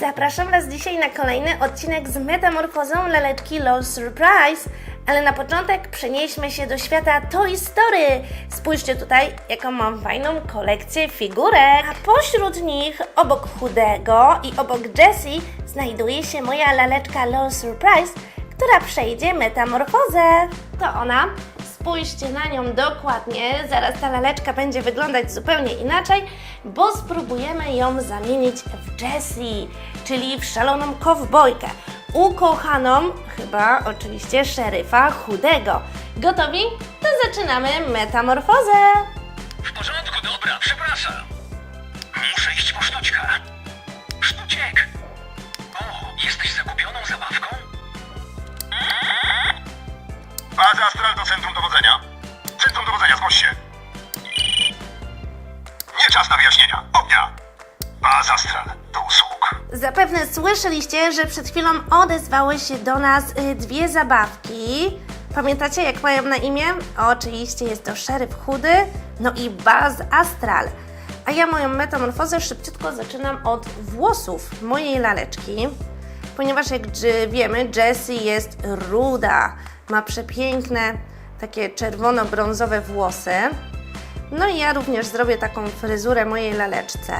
Zapraszam Was dzisiaj na kolejny odcinek z metamorfozą laleczki LOL Surprise, ale na początek przenieśmy się do świata Toy Story. Spójrzcie tutaj, jaką mam fajną kolekcję figurek. A pośród nich, obok Chudego i obok Jessie, znajduje się moja laleczka LOL Surprise, która przejdzie metamorfozę. To ona. Spójrzcie na nią dokładnie, zaraz ta laleczka będzie wyglądać zupełnie inaczej, bo spróbujemy ją zamienić w Jessie, czyli w szaloną kowbojkę, ukochaną chyba oczywiście szeryfa chudego. Gotowi? To zaczynamy metamorfozę! W porządku, dobra, przepraszam. Muszę iść po sztućka. Sztuciek! Baza Astral do Centrum Dowodzenia. Centrum Dowodzenia, zgłoś się. Nie czas na wyjaśnienia. Ognia! Baza Astral do usług. Zapewne słyszeliście, że przed chwilą odezwały się do nas y, dwie zabawki. Pamiętacie, jak mają na imię? Oczywiście jest to szeryf chudy, no i Baz Astral. A ja moją metamorfozę szybciutko zaczynam od włosów mojej laleczki, ponieważ jak wiemy, Jessie jest ruda, ma przepiękne, takie czerwono-brązowe włosy. No i ja również zrobię taką fryzurę mojej laleczce.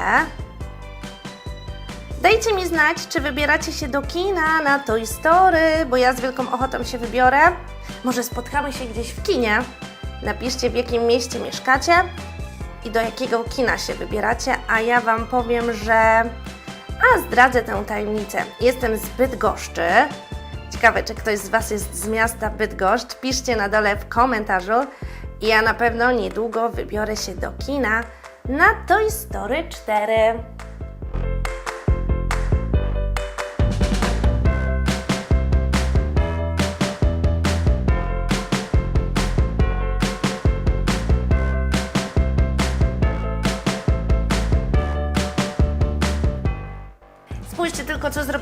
Dajcie mi znać, czy wybieracie się do kina na Toy Story, bo ja z wielką ochotą się wybiorę. Może spotkamy się gdzieś w kinie. Napiszcie, w jakim mieście mieszkacie i do jakiego kina się wybieracie, a ja Wam powiem, że... A, zdradzę tę tajemnicę. Jestem z Bydgoszczy. Ciekawe, czy ktoś z Was jest z miasta Bydgoszcz. Piszcie na dole w komentarzu. Ja na pewno niedługo wybiorę się do kina na Toy Story 4.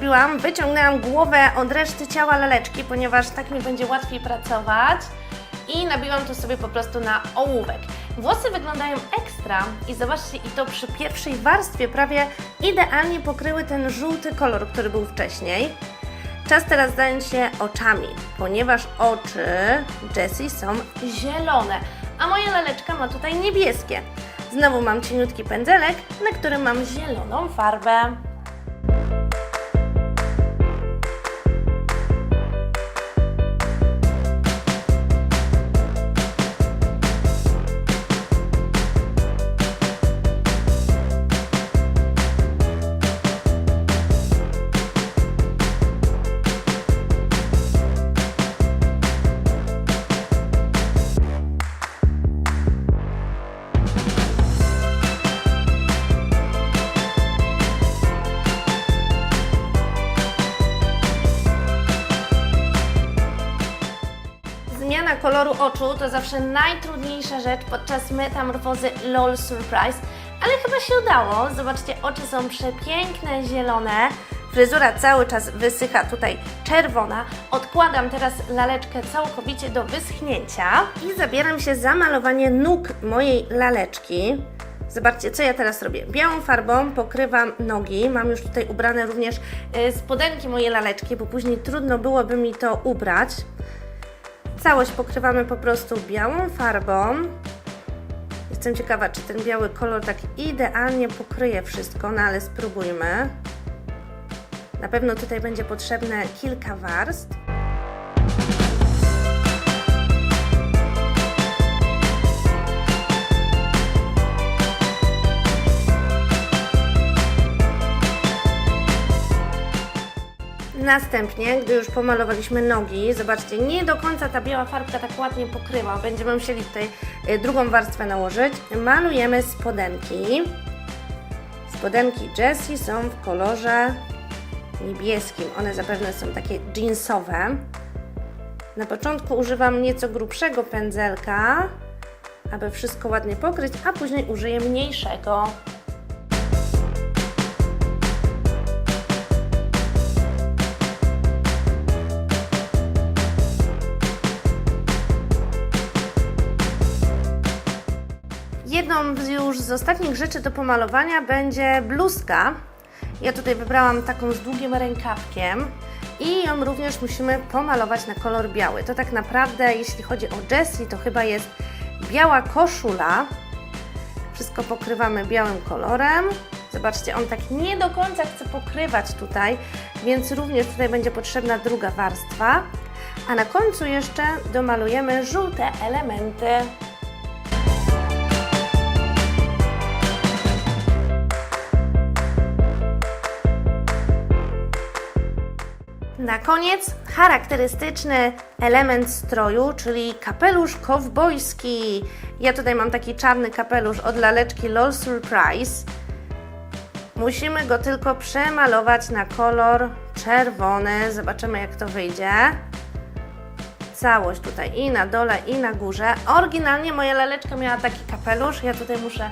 zrobiłam. Wyciągnęłam głowę od reszty ciała laleczki, ponieważ tak mi będzie łatwiej pracować. I nabiłam to sobie po prostu na ołówek. Włosy wyglądają ekstra i zobaczcie, i to przy pierwszej warstwie prawie idealnie pokryły ten żółty kolor, który był wcześniej. Czas teraz zająć się oczami, ponieważ oczy Jessie są zielone, a moja laleczka ma tutaj niebieskie. Znowu mam cieniutki pędzelek, na którym mam zieloną farbę. Zmiana koloru oczu to zawsze najtrudniejsza rzecz podczas metamorfozy LOL Surprise, ale chyba się udało. Zobaczcie, oczy są przepiękne, zielone. Fryzura cały czas wysycha tutaj czerwona. Odkładam teraz laleczkę całkowicie do wyschnięcia i zabieram się za malowanie nóg mojej laleczki. Zobaczcie, co ja teraz robię. Białą farbą pokrywam nogi. Mam już tutaj ubrane również y, spodenki mojej laleczki, bo później trudno byłoby mi to ubrać. Całość pokrywamy po prostu białą farbą. Jestem ciekawa, czy ten biały kolor tak idealnie pokryje wszystko, no ale spróbujmy. Na pewno tutaj będzie potrzebne kilka warstw. Następnie, gdy już pomalowaliśmy nogi, zobaczcie, nie do końca ta biała farbka tak ładnie pokryła. Będziemy musieli tutaj y, drugą warstwę nałożyć. Malujemy spodenki. Spodenki Jessie są w kolorze niebieskim. One zapewne są takie jeansowe. Na początku używam nieco grubszego pędzelka, aby wszystko ładnie pokryć, a później użyję mniejszego. Już z ostatnich rzeczy do pomalowania będzie bluzka. Ja tutaj wybrałam taką z długim rękawkiem i ją również musimy pomalować na kolor biały. To tak naprawdę, jeśli chodzi o Jessie, to chyba jest biała koszula. Wszystko pokrywamy białym kolorem. Zobaczcie, on tak nie do końca chce pokrywać tutaj, więc również tutaj będzie potrzebna druga warstwa. A na końcu jeszcze domalujemy żółte elementy. Na koniec charakterystyczny element stroju, czyli kapelusz kowbojski. Ja tutaj mam taki czarny kapelusz od laleczki LOL Surprise. Musimy go tylko przemalować na kolor czerwony. Zobaczymy jak to wyjdzie. Całość tutaj i na dole i na górze. Oryginalnie moja laleczka miała taki kapelusz. Ja tutaj muszę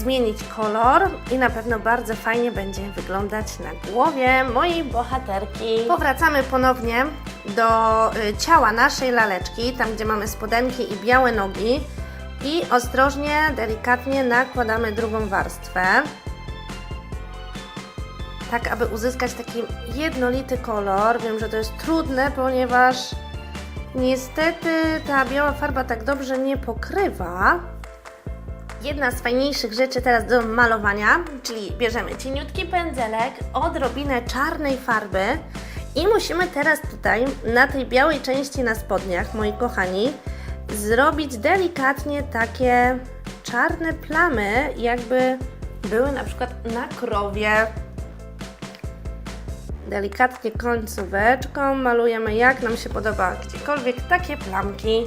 zmienić kolor i na pewno bardzo fajnie będzie wyglądać na głowie mojej bohaterki. Powracamy ponownie do y, ciała naszej laleczki, tam gdzie mamy spodenki i białe nogi i ostrożnie, delikatnie nakładamy drugą warstwę tak aby uzyskać taki jednolity kolor. Wiem, że to jest trudne, ponieważ niestety ta biała farba tak dobrze nie pokrywa. Jedna z fajniejszych rzeczy teraz do malowania, czyli bierzemy cieniutki pędzelek, odrobinę czarnej farby i musimy teraz tutaj na tej białej części na spodniach, moi kochani, zrobić delikatnie takie czarne plamy, jakby były na przykład na krowie. Delikatnie końcóweczką malujemy jak nam się podoba, gdziekolwiek takie plamki.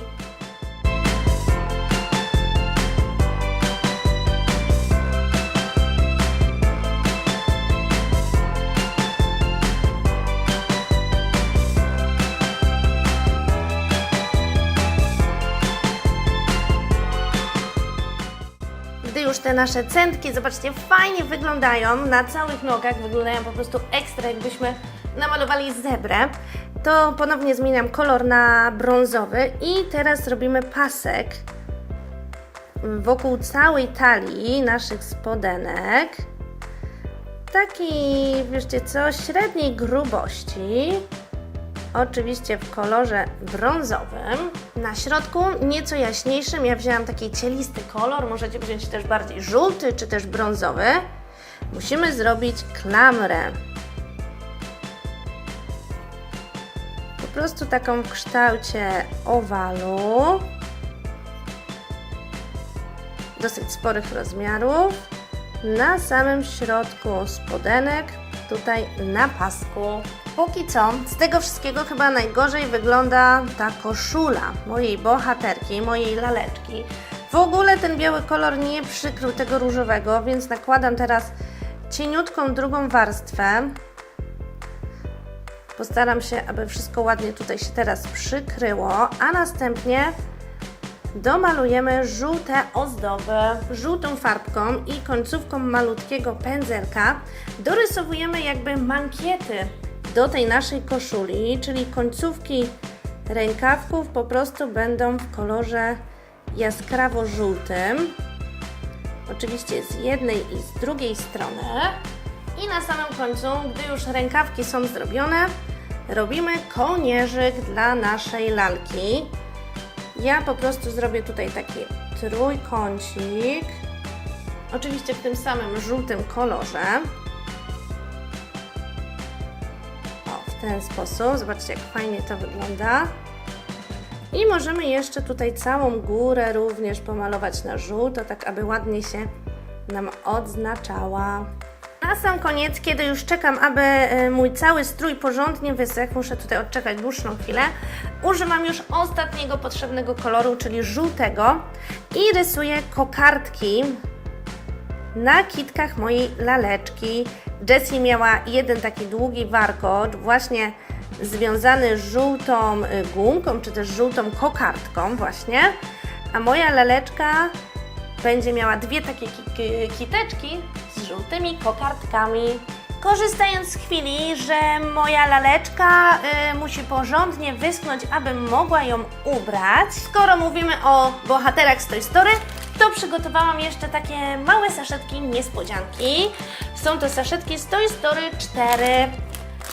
Nasze centki, zobaczcie, fajnie wyglądają na całych nogach, wyglądają po prostu ekstra, jakbyśmy namalowali zebrę, to ponownie zmieniam kolor na brązowy i teraz robimy pasek wokół całej talii naszych spodenek. Taki, wiecie co, średniej grubości. Oczywiście w kolorze brązowym. Na środku nieco jaśniejszym. Ja wzięłam taki cielisty kolor. Możecie wziąć też bardziej żółty czy też brązowy. Musimy zrobić klamrę. Po prostu taką w kształcie owalu. Dosyć sporych rozmiarów. Na samym środku spodenek, tutaj na pasku. Póki co, z tego wszystkiego chyba najgorzej wygląda ta koszula mojej bohaterki, mojej laleczki. W ogóle ten biały kolor nie przykrył tego różowego, więc nakładam teraz cieniutką drugą warstwę. Postaram się, aby wszystko ładnie tutaj się teraz przykryło, a następnie domalujemy żółte ozdoby żółtą farbką i końcówką malutkiego pędzelka dorysowujemy jakby mankiety do tej naszej koszuli, czyli końcówki rękawków po prostu będą w kolorze jaskrawo żółtym. Oczywiście z jednej i z drugiej strony. I na samym końcu, gdy już rękawki są zrobione, robimy kołnierzyk dla naszej lalki. Ja po prostu zrobię tutaj taki trójkącik. Oczywiście w tym samym żółtym kolorze. Ten sposób. Zobaczcie, jak fajnie to wygląda. I możemy jeszcze tutaj całą górę również pomalować na żółto, tak aby ładnie się nam odznaczała. Na sam koniec, kiedy już czekam, aby e, mój cały strój porządnie wysechł, muszę tutaj odczekać dłuższą chwilę, używam już ostatniego potrzebnego koloru, czyli żółtego i rysuję kokardki na kitkach mojej laleczki. Jessie miała jeden taki długi warkocz, właśnie związany żółtą y, gumką, czy też żółtą kokardką właśnie, a moja laleczka będzie miała dwie takie ki- ki- kiteczki z żółtymi kokardkami. Korzystając z chwili, że moja laleczka y, musi porządnie wyschnąć, abym mogła ją ubrać, skoro mówimy o bohaterach z Toy Story, to przygotowałam jeszcze takie małe saszetki niespodzianki. Są to saszetki z Toy Story 4.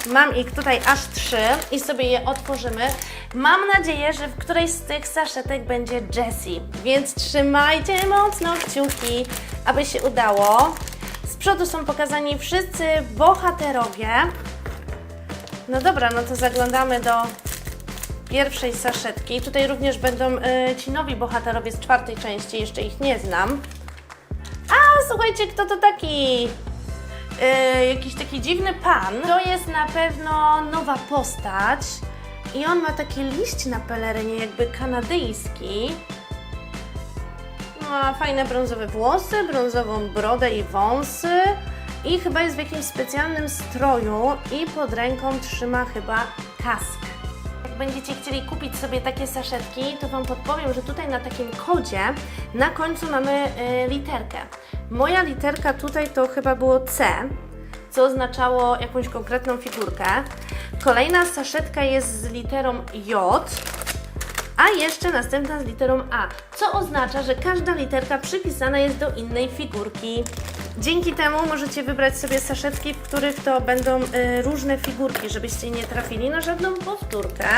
Mam ich tutaj aż trzy i sobie je otworzymy. Mam nadzieję, że w którejś z tych saszetek będzie Jessie, więc trzymajcie mocno kciuki, aby się udało. Z przodu są pokazani wszyscy bohaterowie. No dobra, no to zaglądamy do pierwszej saszetki. Tutaj również będą y, ci nowi bohaterowie z czwartej części, jeszcze ich nie znam. A, słuchajcie, kto to taki? Yy, jakiś taki dziwny pan. To jest na pewno nowa postać. I on ma taki liść na pelerynie, jakby kanadyjski. Ma fajne brązowe włosy, brązową brodę i wąsy. I chyba jest w jakimś specjalnym stroju i pod ręką trzyma chyba kask. Będziecie chcieli kupić sobie takie saszetki, to Wam podpowiem, że tutaj na takim kodzie na końcu mamy y, literkę. Moja literka tutaj to chyba było C, co oznaczało jakąś konkretną figurkę. Kolejna saszetka jest z literą J, a jeszcze następna z literą A, co oznacza, że każda literka przypisana jest do innej figurki. Dzięki temu możecie wybrać sobie saszetki, w których to będą y, różne figurki, żebyście nie trafili na żadną powtórkę.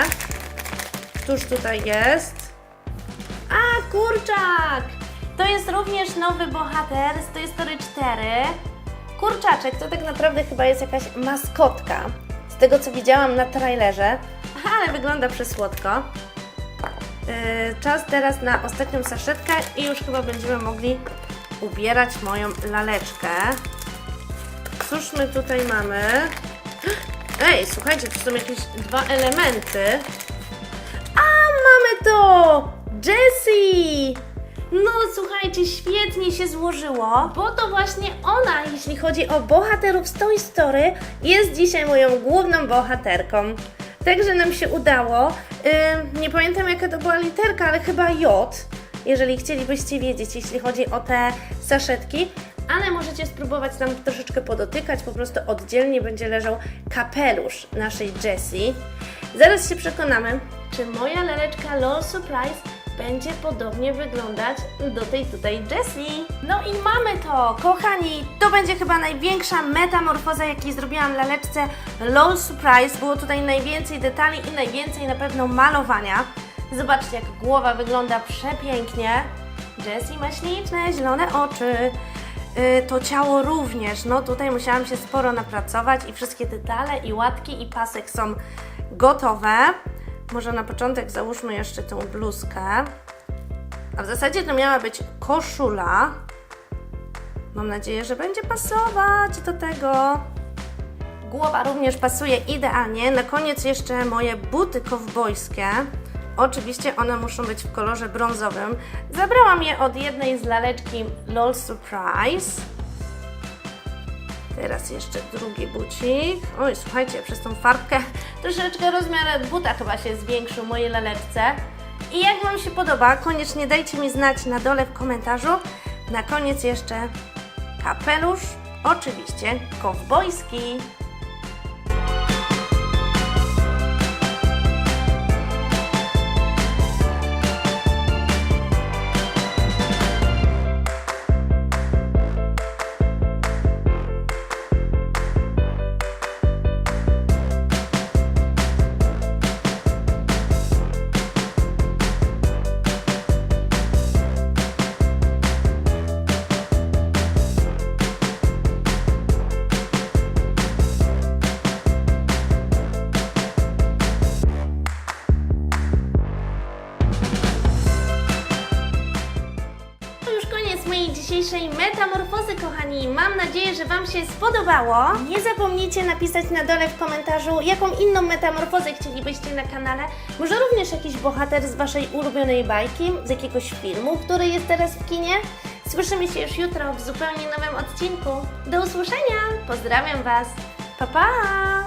Któż tutaj jest? A, kurczak! To jest również nowy bohater z Toy Story 4. Kurczaczek to tak naprawdę chyba jest jakaś maskotka. Z tego co widziałam na trailerze, ale wygląda przesłodko. Yy, czas teraz na ostatnią saszetkę i już chyba będziemy mogli ubierać moją laleczkę. Cóż my tutaj mamy? Ej, słuchajcie, to są jakieś dwa elementy. A, mamy to! Jessie! No, słuchajcie, świetnie się złożyło, bo to właśnie ona, jeśli chodzi o bohaterów z Toy Story, jest dzisiaj moją główną bohaterką. Także nam się udało. Nie pamiętam jaka to była literka, ale chyba J, jeżeli chcielibyście wiedzieć, jeśli chodzi o te saszetki. Ale możecie spróbować tam troszeczkę podotykać, po prostu oddzielnie będzie leżał kapelusz naszej Jessie. Zaraz się przekonamy, czy moja leleczka LOL Surprise będzie podobnie wyglądać do tej tutaj Jessie. No i mamy to, kochani, to będzie chyba największa metamorfoza, jakiej zrobiłam laleczce LOL Surprise. Było tutaj najwięcej detali i najwięcej na pewno malowania. Zobaczcie, jak głowa wygląda przepięknie. Jessie ma śliczne, zielone oczy. Yy, to ciało również, no tutaj musiałam się sporo napracować i wszystkie detale i łatki i pasek są gotowe. Może na początek załóżmy jeszcze tą bluzkę. A w zasadzie to miała być koszula. Mam nadzieję, że będzie pasować do tego. Głowa również pasuje idealnie. Na koniec jeszcze moje buty kowbojskie. Oczywiście one muszą być w kolorze brązowym. Zabrałam je od jednej z laleczki LOL Surprise. Teraz jeszcze drugi bucik. Oj, słuchajcie, przez tą farbkę troszeczkę rozmiar buta chyba się zwiększył mojej laleczce. I jak Wam się podoba, koniecznie dajcie mi znać na dole w komentarzu. Na koniec jeszcze kapelusz, oczywiście kowbojski. Kochani. Mam nadzieję, że Wam się spodobało. Nie zapomnijcie napisać na dole w komentarzu, jaką inną metamorfozę chcielibyście na kanale. Może również jakiś bohater z Waszej ulubionej bajki, z jakiegoś filmu, który jest teraz w kinie. Słyszymy się już jutro w zupełnie nowym odcinku. Do usłyszenia! Pozdrawiam Was! Pa, pa!